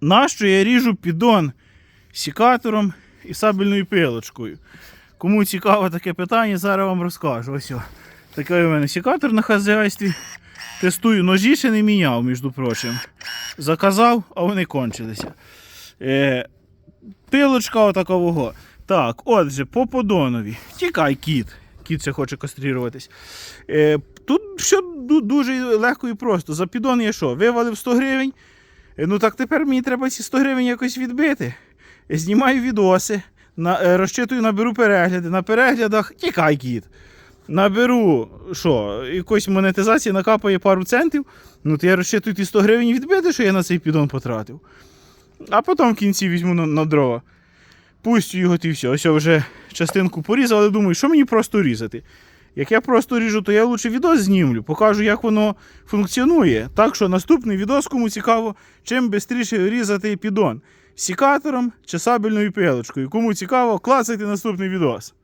нащо я ріжу піддон сікатором і сабельною пилочкою. Кому цікаво таке питання, зараз вам розкажу. Ось о. Такий у мене сікатор на хазяйстві. Тестую, ножі ще не міняв, між прочим. Заказав, а вони кончилися. Е, пилочка отакового. Так, отже, по подонові. Тікай, кіт. Кіт ще хоче кастрируватись. Е, тут все дуже легко і просто. За піддон я що? Вивалив 100 гривень. Е, Ну так тепер мені треба ці 100 гривень якось відбити. Е, Знімаю відоси, на, е, розчитую, наберу перегляди. На переглядах тікай кіт. Наберу, що, якоїсь монетизації накапає пару центів. Ну, то я розчитую ті 100 гривень відбити, що я на цей піддон потратив. А потім в кінці візьму на, на дрова. Пустю його і все. Ось я вже частинку порізав, але думаю, що мені просто різати. Як я просто ріжу, то я лучше відос знімлю, покажу, як воно функціонує. Так що наступний відос, кому цікаво, чим швидше різати піддон. Сікатором чи сабельною пилочкою. Кому цікаво, клацайте наступний відос.